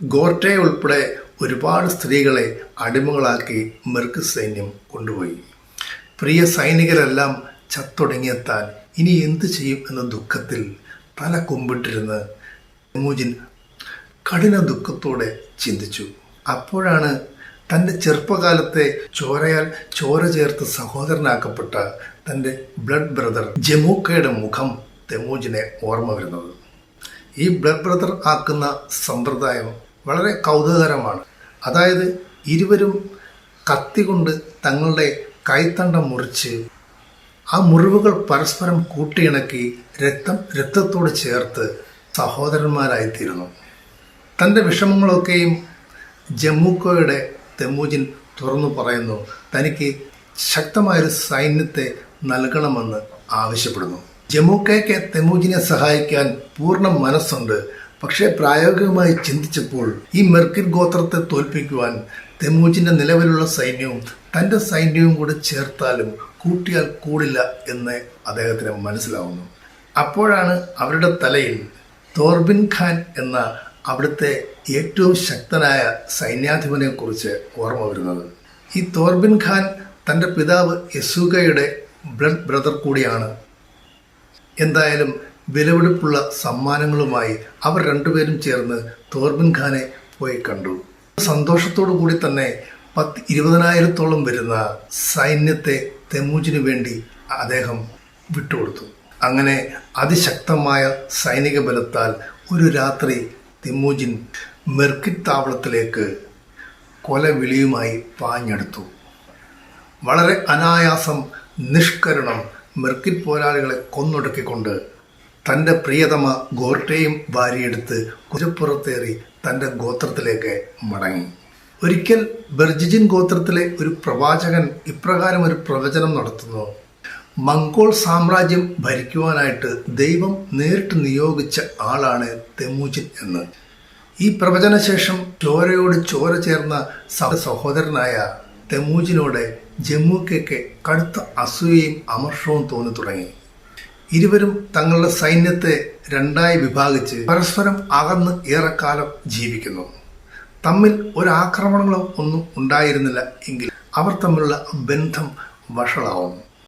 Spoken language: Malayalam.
ഗോർട്ടെ ഉൾപ്പെടെ ഒരുപാട് സ്ത്രീകളെ അടിമകളാക്കി മെർക്ക് സൈന്യം കൊണ്ടുപോയി. പ്രിയ സൈനികരെല്ലാം ചത്തൊടുങ്ങിയെത്താൻ ഇനി എന്ത് ചെയ്യും എന്ന ദുഃഖത്തിൽ തല കുമ്പിട്ടിരുന്ന് മൂജിൻ കഠിന ദുഃഖത്തോടെ ചിന്തിച്ചു. അപ്പോഴാണ് തന്റെ ചെറുപ്പകാലത്തെ ചോരയാൽ ചോര ചേർത്ത് സഹോദരനാക്കപ്പെട്ട തന്റെ ബ്ലഡ് ബ്രദർ ജമൂക്കയുടെ മുഖം തെമൂജിനെ ഓർമ്മ വരുന്നത്. ഈ ബ്ലഡ് ബ്രദർ ആക്കുന്ന സമ്പ്രദായം വളരെ കൗതുകകരമാണ്. അതായത് ഇരുവരും കത്തി കൊണ്ട് തങ്ങളുടെ കൈത്തണ്ടം മുറിച്ച് ആ മുറിവുകൾ പരസ്പരം കൂട്ടിയിണക്കി രക്തം രക്തത്തോട് ചേർത്ത് സഹോദരന്മാരായിത്തീരുന്നു. തന്റെ വിഷമങ്ങളൊക്കെയും ജമ്മൂക്കോയുടെ തെമൂജിൻ തുറന്നു പറയുന്നു. തനിക്ക് ശക്തമായൊരു സൈന്യത്തെ നൽകണമെന്ന് ആവശ്യപ്പെടുന്നു. ജമ്മൂക്കയ്ക്ക് തെമൂജിനെ സഹായിക്കാൻ പൂർണ മനസ്സുണ്ട്. പക്ഷേ പ്രായോഗികമായി ചിന്തിച്ചപ്പോൾ ഈ മെർക്കിൻ ഗോത്രത്തെ തോൽപ്പിക്കുവാൻ തെമൂജിന്റെ നിലവിലുള്ള സൈന്യവും തന്റെ സൈന്യവും കൂടെ ചേർത്താലും കൂട്ടിയാൽ കൂടില്ല എന്ന് അദ്ദേഹത്തിന് മനസ്സിലാവുന്നു. അപ്പോഴാണ് അവരുടെ തലയിൽ തോർബിൻ ഖാൻ എന്ന അവിടുത്തെ ഏറ്റവും ശക്തനായ സൈന്യാധിപനെ കുറിച്ച് ഓർമ്മ വരുന്നത്. ഈ തോർബിൻ ഖാൻ തന്റെ പിതാവ് യസൂകയുടെ ബ്ലഡ് ബ്രദർ കൂടിയാണ്. എന്തായാലും വിലപിടിപ്പുള്ള സമ്മാനങ്ങളുമായി അവർ രണ്ടുപേരും ചേർന്ന് തോർബിൻ ഖാനെ പോയി കണ്ടു. സന്തോഷത്തോടു കൂടി തന്നെ പത്ത് ഇരുപതിനായിരത്തോളം വരുന്ന സൈന്യത്തെ തെമൂജിനു വേണ്ടി അദ്ദേഹം വിട്ടുകൊടുത്തു. അങ്ങനെ അതിശക്തമായ സൈനിക ബലത്താൽ ഒരു രാത്രി തെമൂജിൻ മെർക്കിറ്റ് താവളത്തിലേക്ക് കൊലവിളിയുമായി പാഞ്ഞെടുത്തു. വളരെ അനായാസം നിഷ്കരണം മെർക്കിറ്റ് പോരാളികളെ കൊന്നൊടുക്കിക്കൊണ്ട് തന്റെ പ്രിയതമ ഗോർട്ടയും ഭാര്യയെടുത്ത് കുതിരപ്പുറത്തേറി തന്റെ ഗോത്രത്തിലേക്ക് മടങ്ങി. ഒരിക്കൽ ബെർജിജിൻ ഗോത്രത്തിലെ ഒരു പ്രവാചകൻ ഇപ്രകാരം ഒരു പ്രവചനം നടത്തുന്നു. മംഗോൾ സാമ്രാജ്യം ഭരിക്കുവാനായിട്ട് ദൈവം നേരിട്ട് നിയോഗിച്ച ആളാണ് തെമൂജിൻ എന്ന്. ഈ പ്രവചനശേഷം ചോരയോട് ചോര ചേർന്ന സഹ- സഹോദരനായ തെമൂജിനോട് ജമ്മുക്കൊക്കെ കടുത്ത അസൂയയും അമർഷവും തോന്നി തുടങ്ങി. ഇരുവരും തങ്ങളുടെ സൈന്യത്തെ രണ്ടായി വിഭാഗിച്ച് പരസ്പരം അകന്ന് ഏറെക്കാലം ജീവിക്കുന്നു. തമ്മിൽ ഒരാക്രമണങ്ങളും ഒന്നും ഉണ്ടായിരുന്നില്ല എങ്കിൽ അവർ തമ്മിലുള്ള ബന്ധം വഷളാവുന്നു